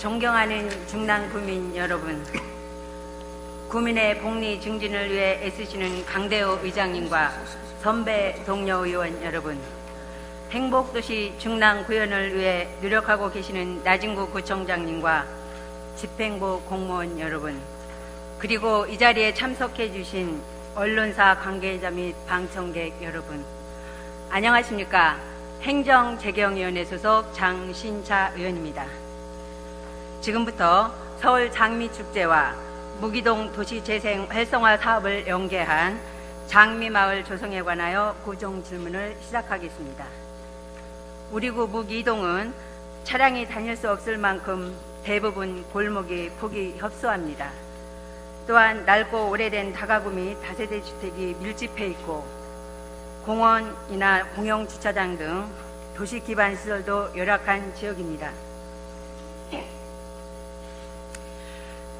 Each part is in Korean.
존경하는 중남 구민 여러분, 구민의 복리 증진을 위해 애쓰시는 강대호 의장님과 선배 동료 의원 여러분, 행복도시 중랑 구현을 위해 노력하고 계시는 나진구 구청장님과 집행부 공무원 여러분, 그리고 이 자리에 참석해 주신 언론사 관계자 및 방청객 여러분, 안녕하십니까. 행정재경위원회 소속 장신차 의원입니다. 지금부터 서울 장미축제와 무기동 도시재생 활성화 사업을 연계한 장미마을 조성에 관하여 고정 질문을 시작하겠습니다. 우리 구 무기동은 차량이 다닐 수 없을 만큼 대부분 골목이 폭이 협소합니다. 또한 낡고 오래된 다가구 및 다세대 주택이 밀집해 있고 공원이나 공영 주차장 등 도시 기반 시설도 열악한 지역입니다.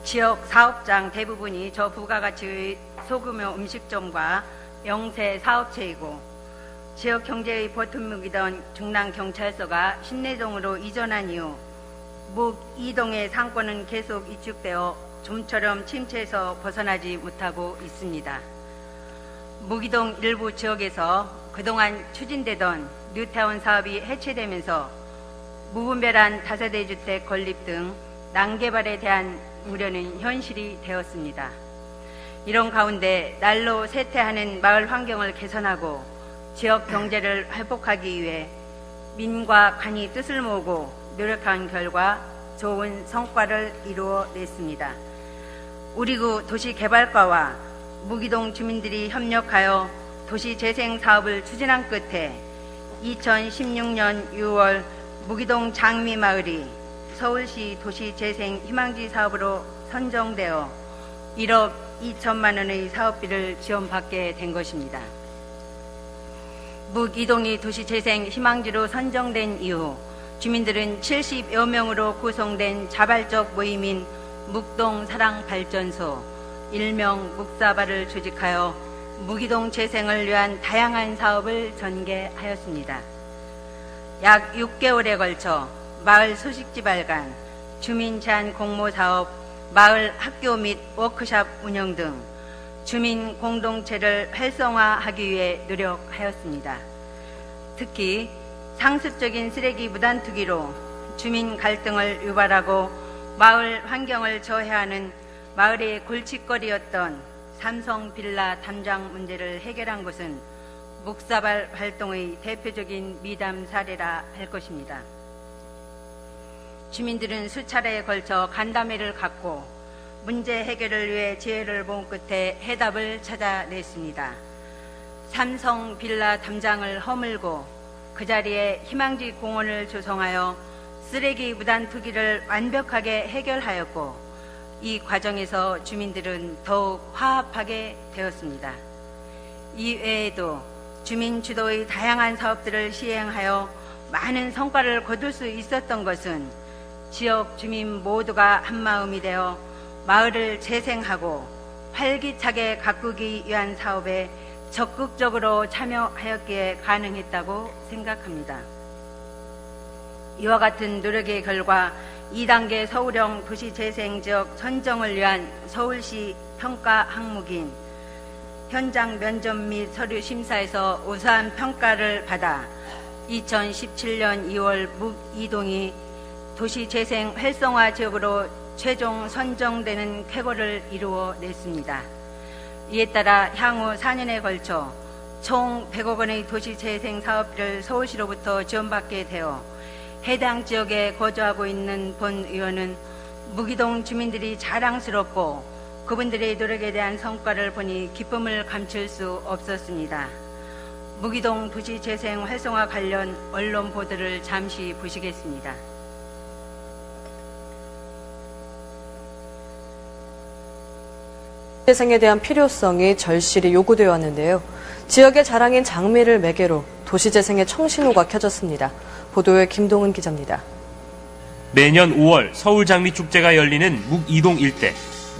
지역 사업장 대부분이 저 부가가치의 소규모 음식점과 영세 사업체이고 지역 경제의 버팀목이던 중랑경찰서가 신내동으로 이전한 이후 묵 이동의 상권은 계속 이축되어 좀처럼 침체에서 벗어나지 못하고 있습니다. 무기동 일부 지역에서 그동안 추진되던 뉴타운 사업이 해체되면서 무분별한 다세대 주택 건립 등 난개발에 대한 우려는 현실이 되었습니다. 이런 가운데 날로 쇠퇴하는 마을 환경을 개선하고 지역 경제를 회복하기 위해 민과 간이 뜻을 모으고 노력한 결과 좋은 성과를 이루어 냈습니다. 우리구 도시개발과와 무기동 주민들이 협력하여 도시재생 사업을 추진한 끝에 2016년 6월 무기동 장미마을이 서울시 도시재생 희망지 사업으로 선정되어 1억 2천만 원의 사업비를 지원받게 된 것입니다. 무기동이 도시재생 희망지로 선정된 이후 주민들은 70여 명으로 구성된 자발적 모임인 묵동 사랑발전소, 일명 묵사발을 조직하여 무기동 재생을 위한 다양한 사업을 전개하였습니다. 약 6개월에 걸쳐 마을 소식지 발간, 주민 제한 공모 사업, 마을 학교 및 워크샵 운영 등 주민 공동체를 활성화하기 위해 노력하였습니다. 특히 상습적인 쓰레기 무단 투기로 주민 갈등을 유발하고 마을 환경을 저해하는 마을의 골칫거리였던 삼성 빌라 담장 문제를 해결한 것은 묵사발 활동의 대표적인 미담 사례라 할 것입니다. 주민들은 수차례에 걸쳐 간담회를 갖고 문제 해결을 위해 지혜를 본 끝에 해답을 찾아냈습니다. 삼성 빌라 담장을 허물고 그 자리에 희망지 공원을 조성하여 쓰레기 무단 투기를 완벽하게 해결하였고 이 과정에서 주민들은 더욱 화합하게 되었습니다. 이외에도 주민 주도의 다양한 사업들을 시행하여 많은 성과를 거둘 수 있었던 것은 지역 주민 모두가 한마음이 되어 마을을 재생하고 활기차게 가꾸기 위한 사업에 적극적으로 참여하였기에 가능했다고 생각합니다. 이와 같은 노력의 결과 2단계 서울형 도시재생 지역 선정을 위한 서울시 평가 항목인 현장 면접 및 서류 심사에서 우수한 평가를 받아 2017년 2월 묵이동이 도시 재생 활성화 지역으로 최종 선정되는 쾌거를 이루어 냈습니다. 이에 따라 향후 4년에 걸쳐 총 100억 원의 도시 재생 사업비를 서울시로부터 지원받게 되어 해당 지역에 거주하고 있는 본 의원은 무기동 주민들이 자랑스럽고 그분들의 노력에 대한 성과를 보니 기쁨을 감출 수 없었습니다. 무기동 도시 재생 활성화 관련 언론 보도를 잠시 보시겠습니다. 재생에 대한 필요성이 절실히 요구되어 왔는데요. 지역의 자랑인 장미를 매개로 도시재생의 청신호가 켜졌습니다. 보도에 김동은 기자입니다. 매년 5월 서울 장미축제가 열리는 묵이동 일대.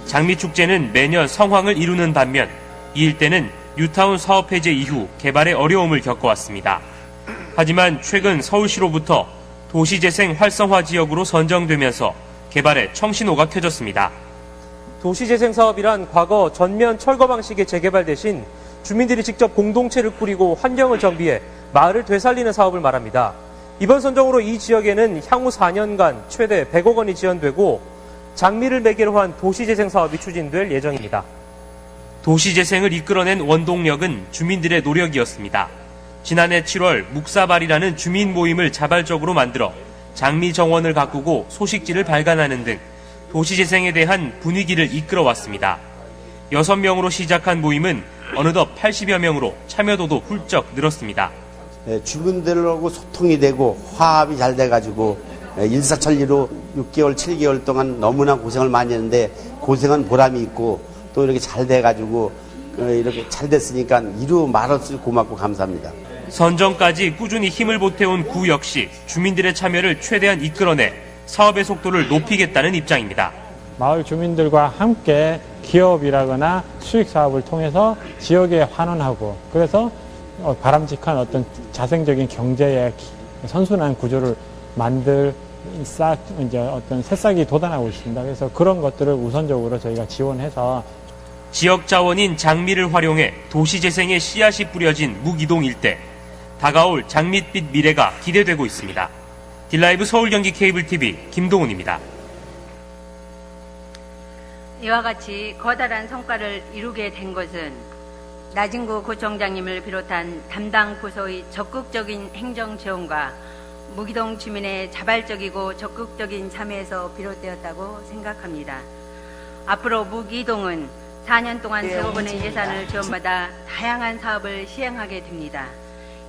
장미축제는 매년 성황을 이루는 반면 이 일대는 뉴타운 사업 해제 이후 개발에 어려움을 겪어왔습니다. 하지만 최근 서울시로부터 도시재생 활성화 지역으로 선정되면서 개발에 청신호가 켜졌습니다. 도시재생 사업이란 과거 전면 철거 방식의 재개발 대신 주민들이 직접 공동체를 꾸리고 환경을 정비해 마을을 되살리는 사업을 말합니다. 이번 선정으로 이 지역에는 향후 4년간 최대 100억 원이 지원되고 장미를 매개로 한 도시재생 사업이 추진될 예정입니다. 도시재생을 이끌어낸 원동력은 주민들의 노력이었습니다. 지난해 7월 묵사발이라는 주민 모임을 자발적으로 만들어 장미 정원을 가꾸고 소식지를 발간하는 등 도시재생에 대한 분위기를 이끌어 왔습니다. 6명으로 시작한 모임은 어느덧 80여 명으로 참여도도 훌쩍 늘었습니다. 예, 주민들하고 소통이 되고 화합이 잘 돼가지고 예, 일사천리로 6개월, 7개월 동안 너무나 고생을 많이 했는데 고생한 보람이 있고 또 이렇게 잘 돼가지고 어, 이렇게 잘 됐으니까 이루 수 고맙고 감사합니다. 선정까지 꾸준히 힘을 보태온 구 역시 주민들의 참여를 최대한 이끌어내 사업의 속도를 높이겠다는 입장입니다. 마을 주민들과 함께 기업이라거나 수익 사업을 통해서 지역에 환원하고 그래서 어, 바람직한 어떤 자생적인 경제의 기- 선순환 구조를 만들 싹 이제 어떤 새싹이 돋아나고 있습니다. 그래서 그런 것들을 우선적으로 저희가 지원해서 지역 자원인 장미를 활용해 도시 재생의 씨앗이 뿌려진 묵이동 일대. 다가올 장밋빛 미래가 기대되고 있습니다. 딜라이브 서울 경기 케이블 TV 김동훈입니다. 이와 같이 커다란 성과를 이루게 된 것은 나진구 구청장님을 비롯한 담당 부서의 적극적인 행정 지원과 무기동 주민의 자발적이고 적극적인 참여에서 비롯되었다고 생각합니다. 앞으로 무기동은 4년 동안 대법원의 예산을 지원받아 다양한 사업을 시행하게 됩니다.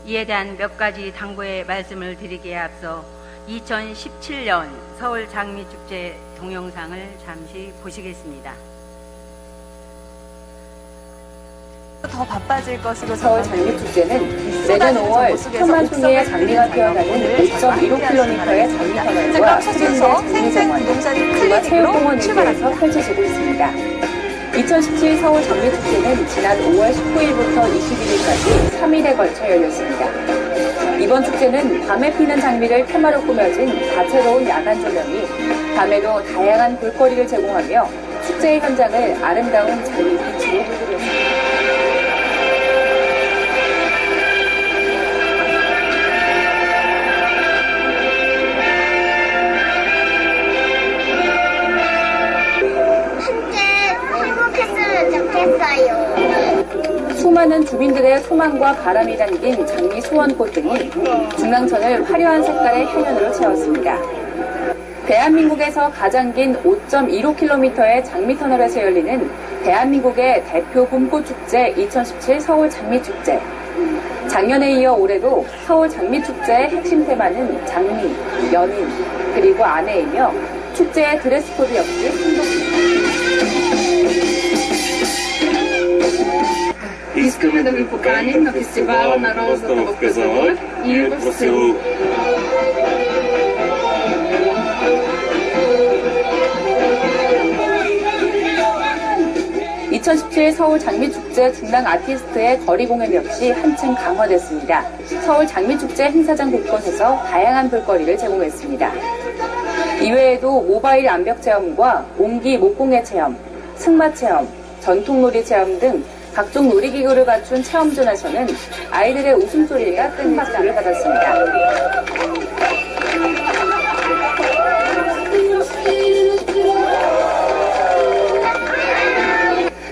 이에 대한 몇 가지 당부의 말씀을 드리기에 앞서 2017년 서울 장미축제 동영상을 잠시 보시겠습니다. 더 바빠질 것으로 서울 장미축제는 내년 5월 천만 송이의 장미가 피어나는 5.15km의 장미터널과 수진대 장미정원, 체육공원 일대에서 펼쳐지고 있습니다. 2017 서울 장미축제는 지난 5월 19일부터 21일까지 3일에 걸쳐 열렸습니다. 이번 축제는 밤에 피는 장미를 테마로 꾸며진 다채로운 야간 조명이 밤에도 다양한 볼거리를 제공하며 축제의 현장을 아름다운 장미빛으로 물들였습니다. 주민들의 소망과 바람이 담긴 장미 소원꽃 등이 중랑천을 화려한 색깔의 향연으로 채웠습니다. 대한민국에서 가장 긴 5.15km의 장미터널에서 열리는 대한민국의 대표 봄꽃축제 2017 서울 장미축제. 작년에 이어 올해도 서울 장미축제의 핵심 테마는 장미, 연인, 그리고 아내이며 축제의 드레스 코드 역시 행복입니다. Искаме да ви поканим на фестивала на розата в Казанлък и в Сеул. 2017 서울 장미축제 중랑 아티스트의 거리 공연 역시 한층 강화됐습니다. 서울 장미축제 행사장 곳곳에서 다양한 볼거리를 제공했습니다. 이외에도 모바일 암벽 체험과 옹기 목공예 체험, 승마 체험, 전통놀이 체험 등 각종 놀이기구를 갖춘 체험존에서는 아이들의 웃음소리가 큰 박수를 받았습니다.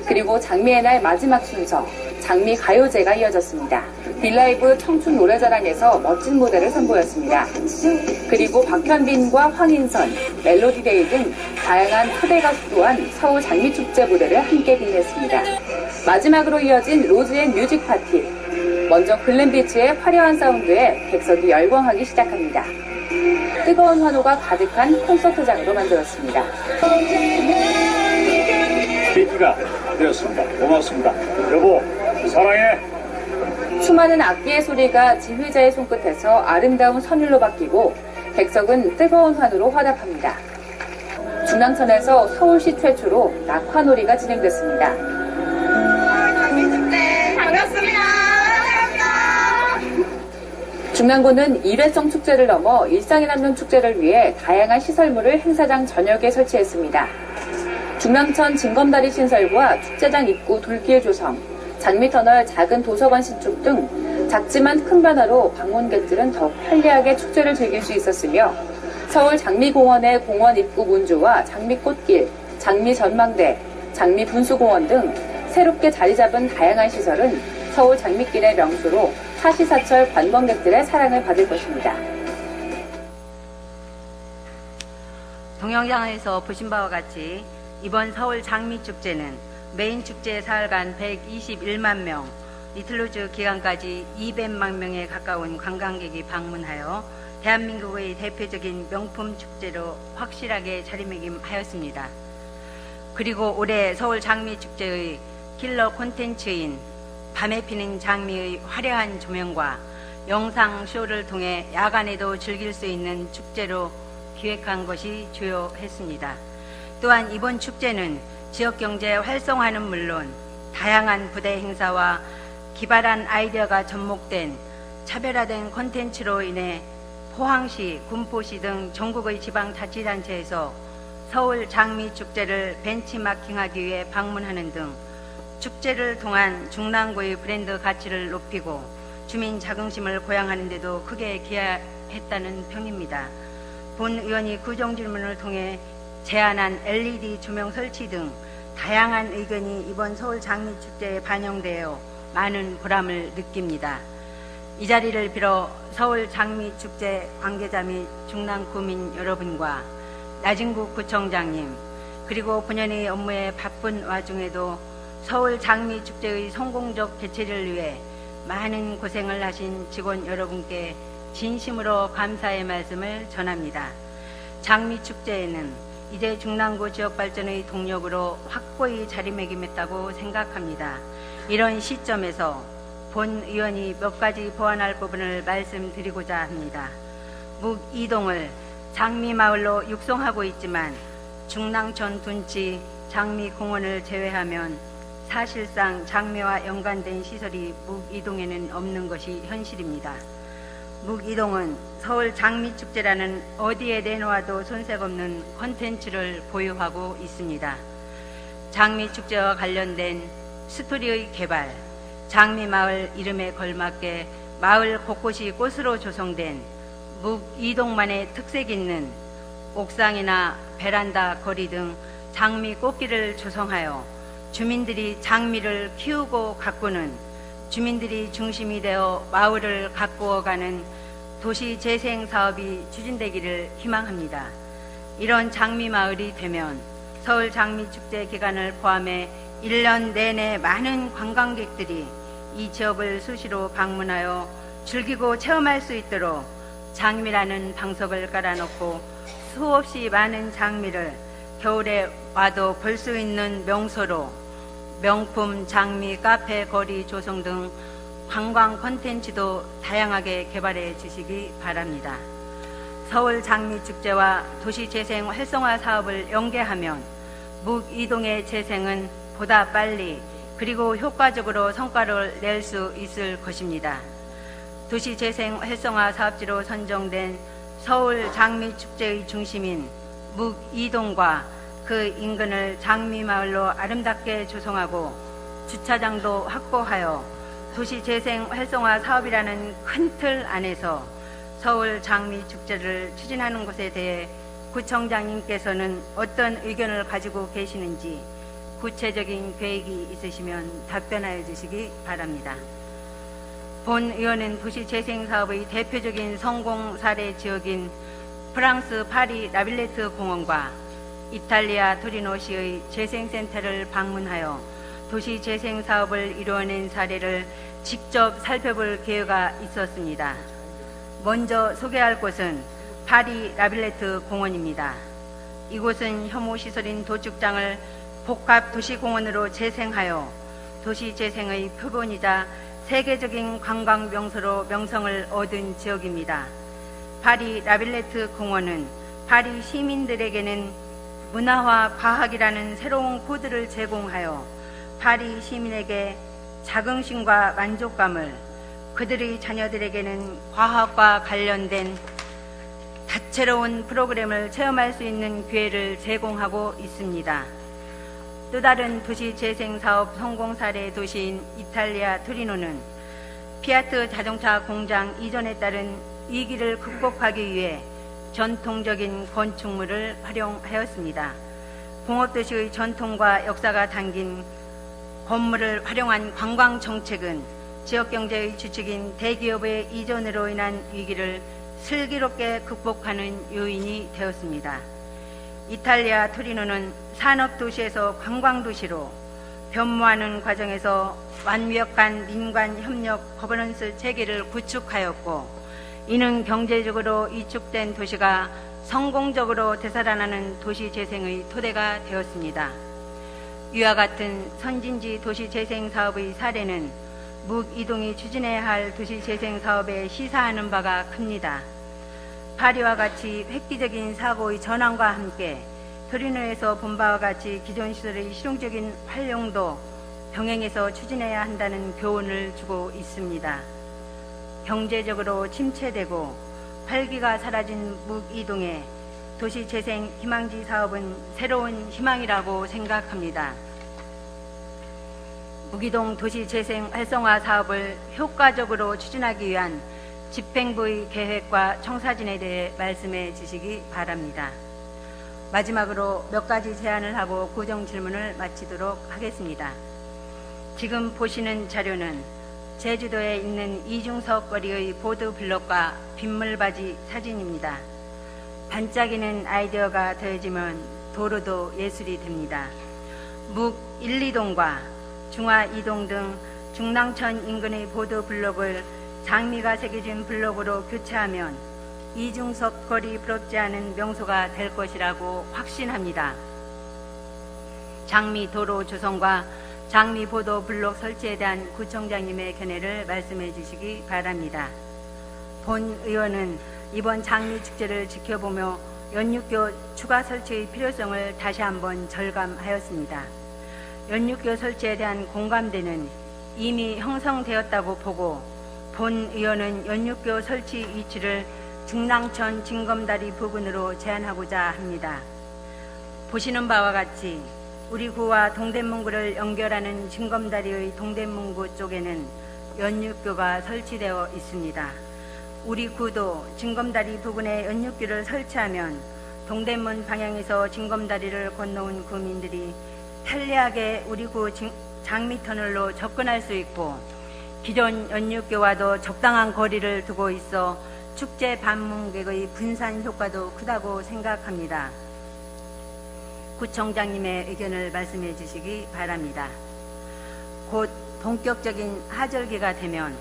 그리고 장미의 날 마지막 순서 장미 가요제가 이어졌습니다. 딜라이브 청춘 노래자랑에서 멋진 무대를 선보였습니다. 그리고 박현빈과 황인선, 멜로디데이 등 다양한 초대 가수 또한 서울 장미축제 무대를 함께 빛냈습니다. 마지막으로 이어진 로즈의 뮤직 파티. 먼저 글램비치의 화려한 사운드에 객석이 열광하기 시작합니다. 뜨거운 환호가 가득한 콘서트장으로 만들었습니다. 계기가 되었습니다. 고맙습니다. 여보, 사랑해. 수많은 악기의 소리가 지휘자의 손끝에서 아름다운 선율로 바뀌고 객석은 뜨거운 환호로 화답합니다. 중랑천에서 서울시 최초로 낙화놀이가 진행됐습니다. 반갑습니다. 중랑구는 일회성 축제를 넘어 일상에 남는 축제를 위해 다양한 시설물을 행사장 전역에 설치했습니다. 중랑천 진검다리 신설과 축제장 입구 돌길 조성, 장미터널 작은 도서관 신축 등 작지만 큰 변화로 방문객들은 더 편리하게 축제를 즐길 수 있었으며 서울 장미공원의 공원 입구 문조와 장미꽃길, 장미전망대, 장미분수공원 등 새롭게 자리 잡은 다양한 시설은 서울 장미길의 명소로 사시사철 관광객들의 사랑을 받을 것입니다. 동영상에서 보신 바와 같이 이번 서울 장미축제는 메인 축제 사흘간 121만 명, 리틀로즈 기간까지 200만 명에 가까운 관광객이 방문하여 대한민국의 대표적인 명품 축제로 확실하게 자리매김하였습니다. 그리고 올해 서울 장미축제의 킬러 콘텐츠인 밤에 피는 장미의 화려한 조명과 영상 쇼를 통해 야간에도 즐길 수 있는 축제로 기획한 것이 주요했습니다. 또한 이번 축제는 지역 경제 활성화는 물론 다양한 부대 행사와 기발한 아이디어가 접목된 차별화된 콘텐츠로 인해 포항시, 군포시 등 전국의 지방자치단체에서 서울 장미 축제를 벤치마킹하기 위해 방문하는 등 축제를 통한 중랑구의 브랜드 가치를 높이고 주민 자긍심을 고양하는 데도 크게 기여했다는 평입니다. 본 의원이 구정 질문을 통해 제안한 LED 조명 설치 등 다양한 의견이 이번 서울 장미 축제에 반영되어 많은 보람을 느낍니다. 이 자리를 빌어 서울 장미 축제 관계자 및 중랑 구민 여러분과 나진구 구청장님 그리고 본연의 업무에 바쁜 와중에도 서울 장미 축제의 성공적 개최를 위해 많은 고생을 하신 직원 여러분께 진심으로 감사의 말씀을 전합니다. 장미 축제에는 이제 중랑구 지역 발전의 동력으로 확고히 자리매김했다고 생각합니다. 이런 시점에서 본 의원이 몇 가지 보완할 부분을 말씀드리고자 합니다. 묵 이동을 장미마을로 육성하고 있지만 중랑천 둔치 장미공원을 제외하면 사실상 장미와 연관된 시설이 묵이동에는 없는 것이 현실입니다. 묵이동은 서울 장미축제라는 어디에 내놓아도 손색 없는 컨텐츠를 보유하고 있습니다. 장미축제와 관련된 스토리의 개발, 장미마을 이름에 걸맞게 마을 곳곳이 꽃으로 조성된 묵이동만의 특색 있는 옥상이나 베란다 거리 등 장미 꽃길을 조성하여 주민들이 장미를 키우고 가꾸는 주민들이 중심이 되어 마을을 가꾸어가는 도시 재생 사업이 추진되기를 희망합니다. 이런 장미 마을이 되면 서울 장미 축제 기간을 포함해 1년 내내 많은 관광객들이 이 지역을 수시로 방문하여 즐기고 체험할 수 있도록 장미라는 방석을 깔아놓고 수없이 많은 장미를 겨울에 와도 볼 수 있는 명소로 명품 장미 카페 거리 조성 등 관광 콘텐츠도 다양하게 개발해 주시기 바랍니다. 서울 장미 축제와 도시 재생 활성화 사업을 연계하면 묵 이동의 재생은 보다 빨리 그리고 효과적으로 성과를 낼 수 있을 것입니다. 도시 재생 활성화 사업지로 선정된 서울 장미 축제의 중심인 묵 이동과 그 인근을 장미마을로 아름답게 조성하고 주차장도 확보하여 도시 재생 활성화 사업이라는 큰 틀 안에서 서울 장미 축제를 추진하는 것에 대해 구청장님께서는 어떤 의견을 가지고 계시는지 구체적인 계획이 있으시면 답변하여 주시기 바랍니다. 본 의원은 도시 재생 사업의 대표적인 성공 사례 지역인 프랑스 파리 라빌레트 공원과 이탈리아 토리노시의 재생센터를 방문하여 도시 재생 사업을 이루어낸 사례를 직접 살펴볼 기회가 있었습니다. 먼저 소개할 곳은 파리 라빌레트 공원입니다. 이곳은 혐오 시설인 도축장을 복합 도시공원으로 재생하여 도시 재생의 표본이자 세계적인 관광 명소로 명성을 얻은 지역입니다. 파리 라빌레트 공원은 파리 시민들에게는 문화와 과학이라는 새로운 코드를 제공하여 파리 시민에게 자긍심과 만족감을 그들의 자녀들에게는 과학과 관련된 다채로운 프로그램을 체험할 수 있는 기회를 제공하고 있습니다. 또 다른 도시 재생 사업 성공 사례 도시인 이탈리아 토리노는 피아트 자동차 공장 이전에 따른 위기를 극복하기 위해 전통적인 건축물을 활용하였습니다. 공업도시의 전통과 역사가 담긴 건물을 활용한 관광 정책은 지역 경제의 주축인 대기업의 이전으로 인한 위기를 슬기롭게 극복하는 요인이 되었습니다. 이탈리아 토리노는 산업도시에서 관광도시로 변모하는 과정에서 완벽한 민관 협력 거버넌스 체계를 구축하였고 이는 경제적으로 위축된 도시가 성공적으로 되살아나는 도시 재생의 토대가 되었습니다. 이와 같은 선진지 도시 재생 사업의 사례는 묵이동이 추진해야 할 도시 재생 사업에 시사하는 바가 큽니다. 파리와 같이 획기적인 사고의 전환과 함께 토리노에서 본 바와 같이 기존 시설의 실용적인 활용도 병행해서 추진해야 한다는 교훈을 주고 있습니다. 경제적으로 침체되고 활기가 사라진 묵이동의 도시 재생 희망지 사업은 새로운 희망이라고 생각합니다. 무기동 도시 재생 활성화 사업을 효과적으로 추진하기 위한 집행부의 계획과 청사진에 대해 말씀해 주시기 바랍니다. 마지막으로 몇 가지 제안을 하고 고정 질문을 마치도록 하겠습니다. 지금 보시는 자료는 제주도에 있는 이중석 거리의 보드 블록과 빗물바지 사진입니다. 반짝이는 아이디어가 더해지면 도로도 예술이 됩니다. 묵 1, 2동과 중화 2동 등 중랑천 인근의 보드 블록을 장미가 새겨진 블록으로 교체하면 이중석 거리 부럽지 않은 명소가 될 것이라고 확신합니다. 장미 도로 조성과 장미 보도 블록 설치에 대한 구청장님의 견해를 말씀해 주시기 바랍니다. 본 의원은 이번 장미 축제를 지켜보며 연육교 추가 설치의 필요성을 다시 한번 절감하였습니다. 연육교 설치에 대한 공감대는 이미 형성되었다고 보고 본 의원은 연육교 설치 위치를 중랑천 징검다리 부근으로 제안하고자 합니다. 보시는 바와 같이 우리 구와 동대문구를 연결하는 징검다리의 동대문구 쪽에는 연육교가 설치되어 있습니다. 우리 구도 징검다리 부근에 연육교를 설치하면 동대문 방향에서 징검다리를 건너온 구민들이 편리하게 우리 구 장미터널로 접근할 수 있고 기존 연육교와도 적당한 거리를 두고 있어 축제 방문객의 분산 효과도 크다고 생각합니다. 구청장님의 의견을 말씀해 주시기 바랍니다. 곧 본격적인 하절기가 되면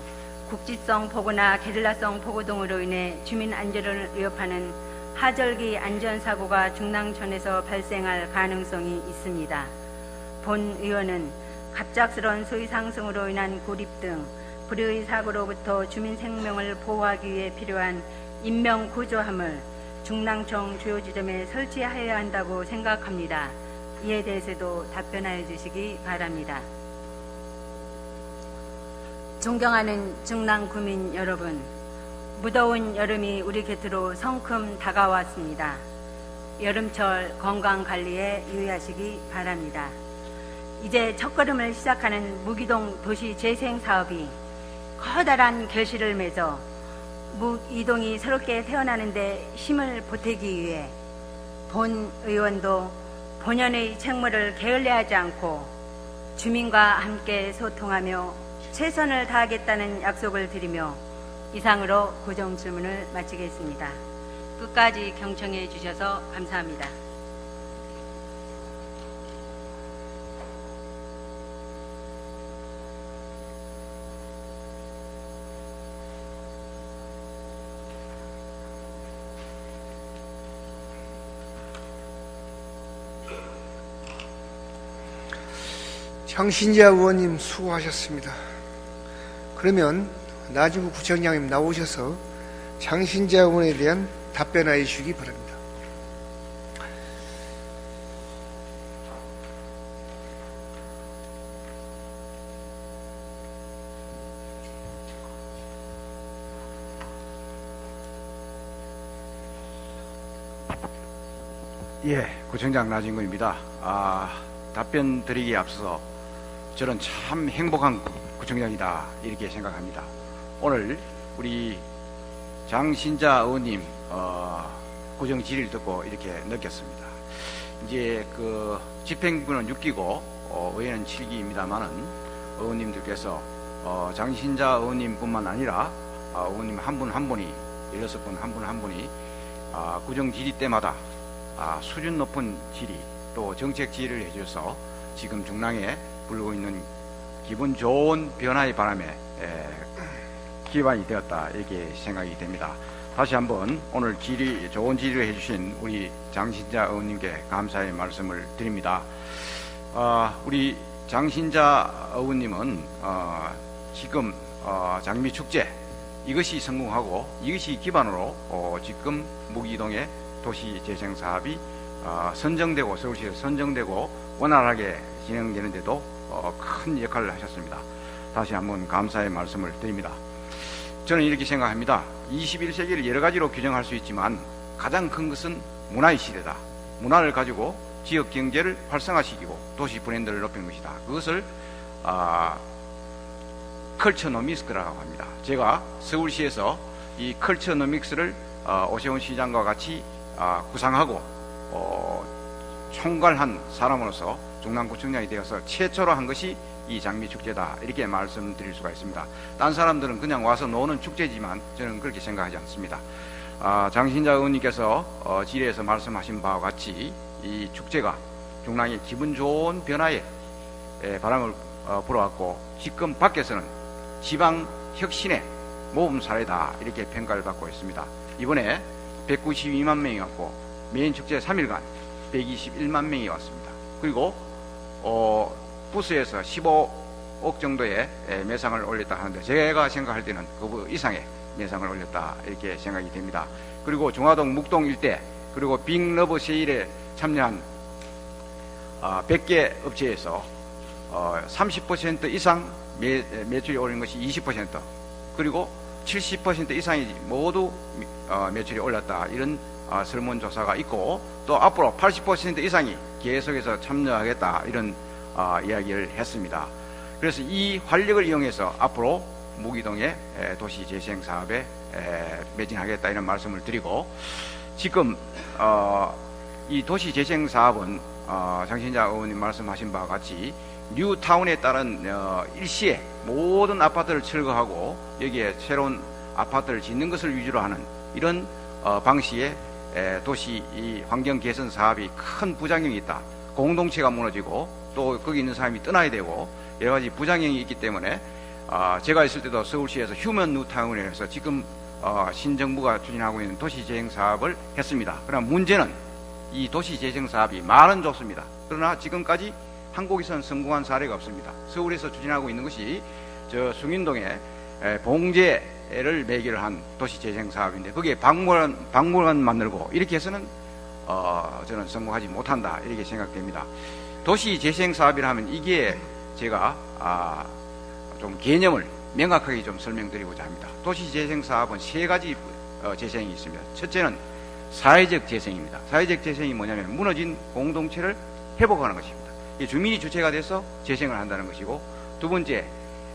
국지성 폭우나 게릴라성 폭우 등으로 인해 주민 안전을 위협하는 하절기 안전사고가 중랑천에서 발생할 가능성이 있습니다. 본 의원은 갑작스러운 수위 상승으로 인한 고립 등 불의의 사고로부터 주민 생명을 보호하기 위해 필요한 인명 구조함을 중랑청 주요 지점에 설치해야 한다고 생각합니다. 이에 대해서도 답변하여 주시기 바랍니다. 존경하는 중랑 구민 여러분, 무더운 여름이 우리 곁으로 성큼 다가왔습니다. 여름철 건강 관리에 유의하시기 바랍니다. 이제 첫걸음을 시작하는 무기동 도시 재생 사업이 커다란 결실을 맺어 무이동이 새롭게 태어나는데 힘을 보태기 위해 본 의원도 본연의 책무를 게을리하지 않고 주민과 함께 소통하며 최선을 다하겠다는 약속을 드리며 이상으로 고정 질문을 마치겠습니다. 끝까지 경청해 주셔서 감사합니다. 장신재 의원님 수고하셨습니다. 그러면 나지구 구청장님 나오셔서 장신재 의원에 대한 답변하여 주시기 바랍니다. 예, 구청장 나진구입니다. 아, 답변 드리기에 앞서서 저는 참 행복한 구청장이다 이렇게 생각합니다. 오늘 우리 장신자 의원님 어, 구정 질의를 듣고 이렇게 느꼈습니다. 이제 그 집행부는 6기고 어, 의회는 7기입니다만은 의원님들께서 어, 장신자 의원님뿐만 아니라 아, 의원님 한분한 분이 16분 한분한 분이 아, 구정 질의 때마다 아, 수준 높은 질의 또 정책 질의를 해줘서 지금 중랑에 불고 있는 기분 좋은 변화의 바람에 에, 기반이 되었다 이렇게 생각이 됩니다. 다시 한번 오늘 질의 좋은 질의를 해주신 우리 장신자 의원님께 감사의 말씀을 드립니다. 아, 우리 장신자 의원님은 어, 지금 어, 장미 축제 이것이 성공하고 이것이 기반으로 어, 지금 무기동의 도시 재생 사업이 어, 선정되고 서울시에서 선정되고 원활하게 진행되는데도 어, 큰 역할을 하셨습니다. 다시 한번 감사의 말씀을 드립니다. 저는 이렇게 생각합니다. 21세기를 여러 가지로 규정할 수 있지만 가장 큰 것은 문화의 시대다. 문화를 가지고 지역 경제를 활성화시키고 도시 브랜드를 높이는 것이다. 그것을 아, 컬처노믹스라고 합니다. 제가 서울시에서 이 컬처노믹스를 어, 오세훈 시장과 같이 아, 구상하고 어, 총괄한 사람으로서 중랑구청장이 되어서 최초로 한 것이 이 장미 축제다 이렇게 말씀드릴 수가 있습니다. 딴 사람들은 그냥 와서 노는 축제지만 저는 그렇게 생각하지 않습니다. 아, 장신자 의원님께서 어, 질의에서 말씀하신 바와 같이 이 축제가 중랑의 기분 좋은 변화에 에, 바람을 어, 불어왔고 지금 밖에서는 지방 혁신의 모범 사례다 이렇게 평가를 받고 있습니다. 이번에 192만 명이 왔고 메인 축제 3일간 121만 명이 왔습니다. 그리고 어, 부스에서 15억 정도의 에, 매상을 올렸다 하는데 제가 생각할 때는 그 이상의 매상을 올렸다 이렇게 생각이 됩니다. 그리고 중화동 묵동 일대 그리고 빅러브 세일에 참여한 아, 100개 업체에서 어, 30% 이상 매, 매출이 오른 것이 20% 그리고 70% 이상이 모두 어, 매출이 올랐다 이런 어, 설문조사가 있고 또 앞으로 80% 이상이 계속해서 참여하겠다 이런 어, 이야기를 했습니다. 그래서 이 활력을 이용해서 앞으로 무기동의 에, 도시 재생 사업에 에, 매진하겠다 이런 말씀을 드리고 지금 어, 이 도시 재생 사업은 어, 장신자 의원님 말씀하신 바와 같이 뉴타운에 따른 어, 일시에 모든 아파트를 철거하고 여기에 새로운 아파트를 짓는 것을 위주로 하는 이런 어, 방식의 에, 도시 이 환경 개선 사업이 큰 부작용이 있다. 공동체가 무너지고 또 거기 있는 사람이 떠나야 되고 여러 가지 부작용이 있기 때문에 어, 제가 있을 때도 서울시에서 휴먼 뉴타운에서 지금 어, 신정부가 추진하고 있는 도시재생 사업을 했습니다. 그러나 문제는 이 도시재생 사업이 말은 좋습니다. 그러나 지금까지 한국에서는 성공한 사례가 없습니다. 서울에서 추진하고 있는 것이 저 숭인동에 에, 봉제 를 매개로 한 도시재생 사업인데 거기에 박물관, 박물관 만들고 이렇게 해서는 어, 저는 성공하지 못한다 이렇게 생각됩니다. 도시재생 사업이라면 이게 제가 아, 좀 개념을 명확하게 좀 설명드리고자 합니다. 도시재생 사업은 세 가지 어, 재생이 있습니다. 첫째는 사회적 재생입니다. 사회적 재생이 뭐냐면 무너진 공동체를 회복하는 것입니다. 이 주민이 주체가 돼서 재생을 한다는 것이고 두 번째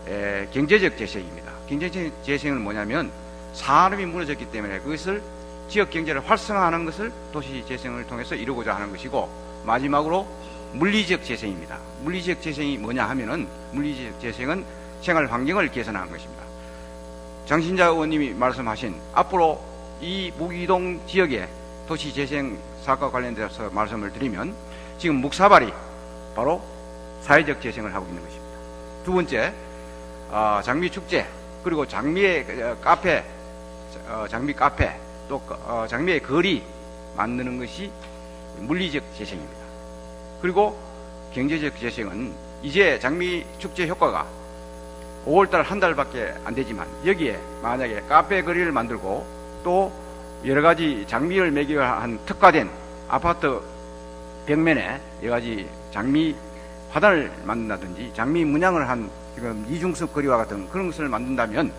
에, 경제적 재생입니다. 경제적 재생은 뭐냐면 산업이 무너졌기 때문에 그것을 지역 경제를 활성화하는 것을 도시 재생을 통해서 이루고자 하는 것이고 마지막으로 물리적 재생입니다. 물리적 재생이 뭐냐 하면은 물리적 재생은 생활 환경을 개선하는 것입니다. 장신자 의원님이 말씀하신 앞으로 이 무기동 지역의 도시 재생 사업과 관련돼서 말씀을 드리면 지금 묵사발이 바로 사회적 재생을 하고 있는 것입니다. 두 번째, 어, 장미 축제 그리고 장미의 어, 카페, 어, 장미 카페 또 어, 장미의 거리 만드는 것이 물리적 재생입니다. 그리고 경제적 재생은 이제 장미 축제 효과가 5월달 한 달밖에 안 되지만 여기에 만약에 카페 거리를 만들고 또 여러 가지 장미를 매개한 특화된 아파트 벽면에 여러 가지 장미 화단을 만든다든지 장미 문양을 한 지금 이중섭 거리와 같은 그런 것을 만든다면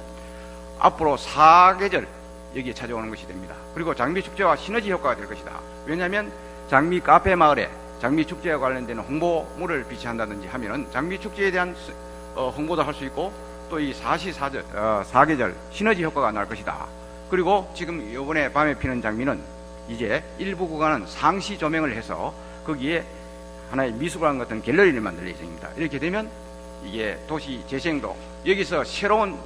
앞으로 사계절 여기에 찾아오는 것이 됩니다. 그리고 장미 축제와 시너지 효과가 될 것이다. 왜냐하면 장미 카페 마을에 장미 축제와 관련된 홍보물을 비치한다든지 하면은 장미 축제에 대한 스- 어, 홍보도 할 수 있고 또 이 사시사절 어, 사계절 시너지 효과가 날 것이다. 그리고 지금 이번에 밤에 피는 장미는 이제 일부 구간은 상시 조명을 해서 거기에 하나의 미술관 같은 갤러리를 만들 예정입니다. 이렇게 되면 이게 도시 재생도 여기서 새로운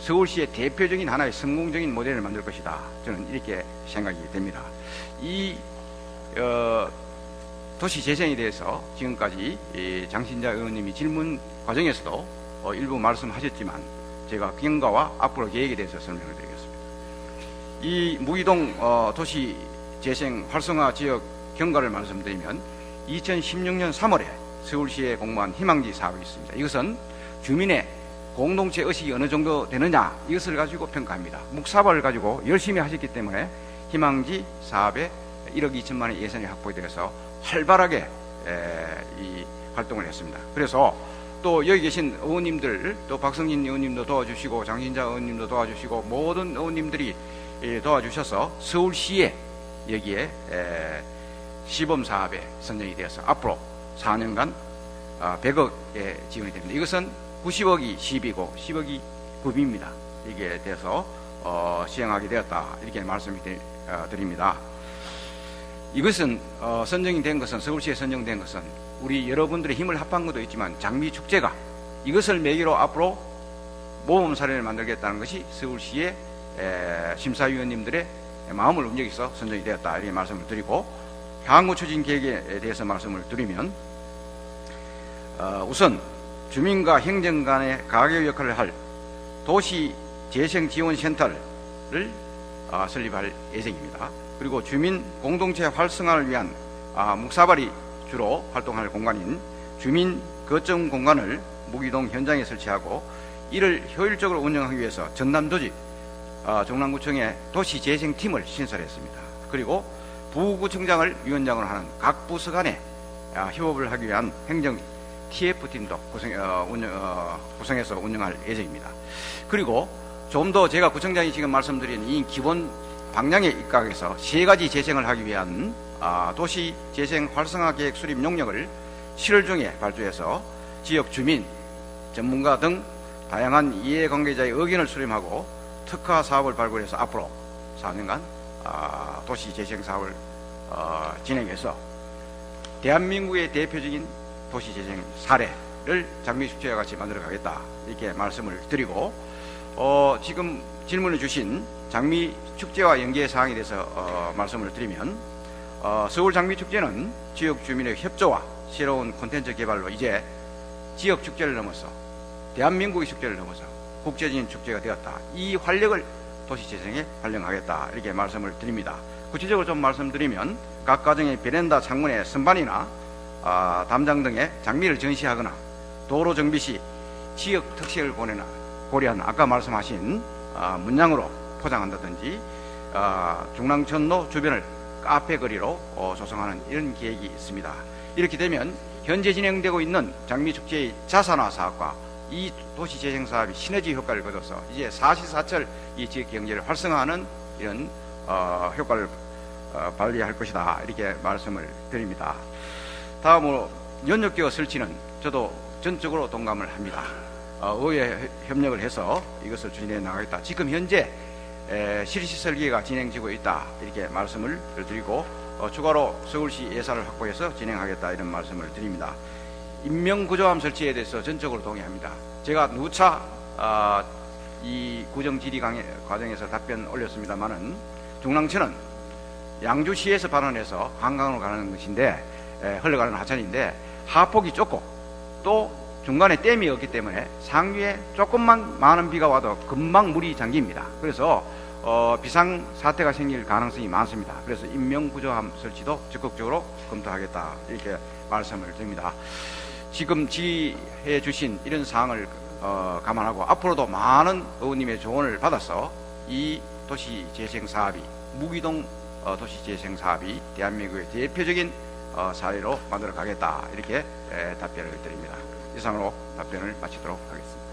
서울시의 대표적인 하나의 성공적인 모델을 만들 것이다. 저는 이렇게 생각이 됩니다. 이 어, 도시 재생에 대해서 지금까지 이 장신자 의원님이 질문 과정에서도 어, 일부 말씀하셨지만 제가 경과와 앞으로 계획에 대해서 설명을 드리겠습니다. 이 무이동 어, 도시 재생 활성화 지역 경과를 말씀드리면 2016년 3월에 서울시에 공모한 희망지 사업이 있습니다. 이것은 주민의 공동체 의식이 어느 정도 되느냐 이것을 가지고 평가합니다. 묵사발을 가지고 열심히 하셨기 때문에 희망지 사업에 1억 2천만 원의 예산이 확보되어서 활발하게 에, 이 활동을 했습니다. 그래서 또 여기 계신 의원님들 또 박성진 의원님도 도와주시고 장신자 의원님도 도와주시고 모든 의원님들이 예, 도와주셔서 서울시에 여기에 에, 시범 사업에 선정이 되어서 앞으로 4년간 아, 100억의 지원이 됩니다. 이것은 90억이 10이고 10억이 9입니다. 이게 돼서 어, 시행하게 되었다 이렇게 말씀을 드- 어, 드립니다. 이것은 어, 선정이 된 것은 서울시에 선정된 것은 우리 여러분들의 힘을 합한 것도 있지만 장미 축제가 이것을 매개로 앞으로 모범 사례를 만들겠다는 것이 서울시의 에, 심사위원님들의 마음을 움직여서 선정이 되었다 이렇게 말씀을 드리고 향후 추진 계획에 대해서 말씀을 드리면 어, 우선 주민과 행정 간의 가교 역할을 할 도시 재생 지원 센터를 아, 설립할 예정입니다. 그리고 주민 공동체 활성화를 위한 아, 묵사발이 주로 활동할 공간인 주민 거점 공간을 무기동 현장에 설치하고 이를 효율적으로 운영하기 위해서 전남조직 아, 종남구청의 도시재생팀을 신설했습니다. 그리고 부구청장을 위원장으로 하는 각 부서 아, 협업을 하기 위한 행정 TF팀도 구성, 어, 운영, 어, 구성해서 운영할 예정입니다. 그리고 좀 더 제가 구청장이 지금 말씀드린 이 기본 방향에 입각해서 세 가지 재생을 하기 위한 아, 도시 재생 활성화 계획 수립 용역을 7월 중에 발주해서 지역 주민, 전문가 등 다양한 이해관계자의 의견을 수렴하고 특화 사업을 발굴해서 앞으로 4년간 아, 도시 재생 사업을 어, 진행해서 대한민국의 대표적인 도시 재생 사례를 장미축제와 같이 만들어 가겠다 이렇게 말씀을 드리고 어, 지금 질문을 주신 장미 축제와 연계 사항에 대해서 어, 말씀을 드리면 어, 서울 장미 축제는 지역 주민의 협조와 새로운 콘텐츠 개발로 이제 지역 축제를 넘어서 대한민국의 축제를 넘어서 국제적인 축제가 되었다. 이 활력을 도시 재생에 활용하겠다 이렇게 말씀을 드립니다. 구체적으로 좀 말씀드리면 각 가정의 베란다 창문에 선반이나 아, 담장 등에 장미를 전시하거나 도로 정비 시 지역 특색을 고려나 고려한 아까 말씀하신 아, 문양으로 포장한다든지 아, 중랑천로 주변을 카페 거리로 어, 조성하는 이런 계획이 있습니다. 이렇게 되면 현재 진행되고 있는 장미축제의 자산화 사업과 이 도시 재생 사업이 시너지 효과를 거둬서 이제 사시사철 이 지역 경제를 활성화하는 이런 어, 효과를 어, 발휘할 것이다 이렇게 말씀을 드립니다. 다음으로 연역기업 설치는 저도 전적으로 동감을 합니다. 어, 의회 협력을 해서 이것을 추진해 나가겠다. 지금 현재 에, 실시 설계가 진행되고 있다 이렇게 말씀을 드리고 어, 추가로 서울시 예산을 확보해서 진행하겠다 이런 말씀을 드립니다. 인명구조함 설치에 대해서 전적으로 동의합니다. 제가 누차 아, 이 구정 질의 강의 과정에서 답변 올렸습니다만은 중랑천은 양주시에서 발원해서 한강으로 가는 것인데 에, 흘러가는 하천인데 하폭이 좁고 또 중간에 댐이 없기 때문에 상류에 조금만 많은 비가 와도 금방 물이 잠깁니다. 그래서 어, 비상 사태가 생길 가능성이 많습니다. 그래서 인명구조함 설치도 적극적으로 검토하겠다 이렇게 말씀을 드립니다. 지금 지휘해 주신 이런 사항을 어, 감안하고 앞으로도 많은 의원님의 조언을 받아서 이 도시 재생 사업이 무기동 어, 도시 재생 사업이 대한민국의 대표적인 어, 사례로 만들어 가겠다 이렇게 에, 답변을 드립니다. 이상으로 답변을 마치도록 하겠습니다.